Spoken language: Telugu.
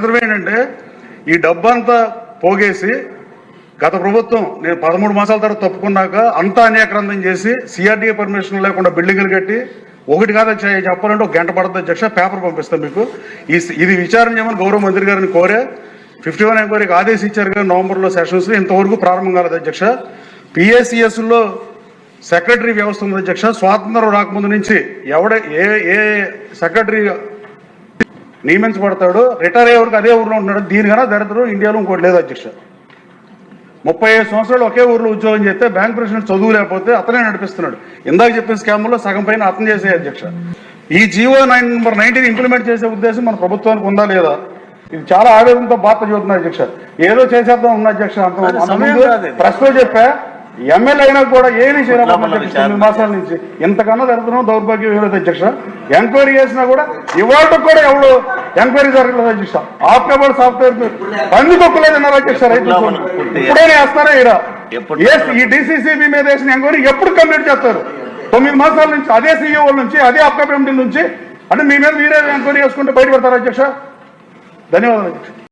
ఏంటంటే ఈ డబ్బంతా పోగేసి గత ప్రభుత్వం నేను పదమూడు మాసాల తర్వాత తప్పుకున్నాక అంతా అన్యాక్రాంతం చేసి సిఆర్డీఏ పర్మిషన్ లేకుండా బిల్డింగ్లు కట్టి ఒకటి కాదు చెప్పాలంటే ఒక గంట పడుతుంది అధ్యక్ష పేపర్ పంపిస్తాం మీకు. ఈ ఇది విచారణ చేయమని గౌరవ మంత్రి గారిని కోరే ఫిఫ్టీ వన్ ఎంక్వైరీకి ఆదేశించారు కదా నవంబర్లో సెషన్స్. ఇంతవరకు ప్రారంభం కాలేదు అధ్యక్ష. పిఎస్సిఎస్లో సెక్రటరీ వ్యవస్థ ఉంది అధ్యక్ష. స్వాతంత్రం రాకముందు నుంచి ఎవడ ఏ ఏ సెక్రటరీ నియమించబడతాడు. రిటైర్ అయ్యే వరకు అదే ఊర్లో ఉంటున్నాడు. దీనికన్నా దరిద్రం ఇండియాలో ఇంకోటి లేదు అధ్యక్ష. ముప్పై ఐదు సంవత్సరాలు ఒకే ఊర్లో ఉద్యోగం చేస్తే బ్యాంక్ ప్రెసిడెంట్ చదువు లేకపోతే అతనే నడిపిస్తున్నాడు. ఇందాక చెప్పిన స్కామ్లో సగం పైన అతను చేసే అధ్యక్ష. ఈ GO nine number nineteen implement చేసే ఉద్దేశం మన ప్రభుత్వానికి ఉందా లేదా? ఇది చాలా ఆవేదనతో బాధ చదువుతున్నా అధ్యక్ష. ఏదో చేసేద్దాం ఉన్న అధ్యక్ష అంత ఇది. ప్రశ్న చెప్పా. ఎమ్మెల్యే అయినా కూడా ఏమీ మాసాల నుంచి. ఇంతకన్నా దరిద్రం దౌర్భాగ్యం ఏలేదు అధ్యక్ష. ఎంక్వైరీ చేసినా కూడా ఇవాళ కూడా ఎవడు ఎంక్వైరీ జరగలేదు అధ్యక్ష. ఆప్టబుల్ సాఫ్ట్వేర్ పంది తొక్కులేదు అన్నారు అధ్యక్ష రైతులు. ఇప్పుడైనా వేస్తారా ఏ- ఈ డిసిసిబి మీద వేసిన ఎంక్వైరీ ఎప్పుడు కంప్లీట్ చేస్తారు? తొమ్మిది మాసాల నుంచి అదే సీఈఓ నుంచి అదే అప్కమిటీ నుంచి. అంటే మీ మీద మీరే ఎంక్వైరీ చేసుకుంటే బయటపడతారు అధ్యక్ష? ధన్యవాదాలు అధ్యక్ష.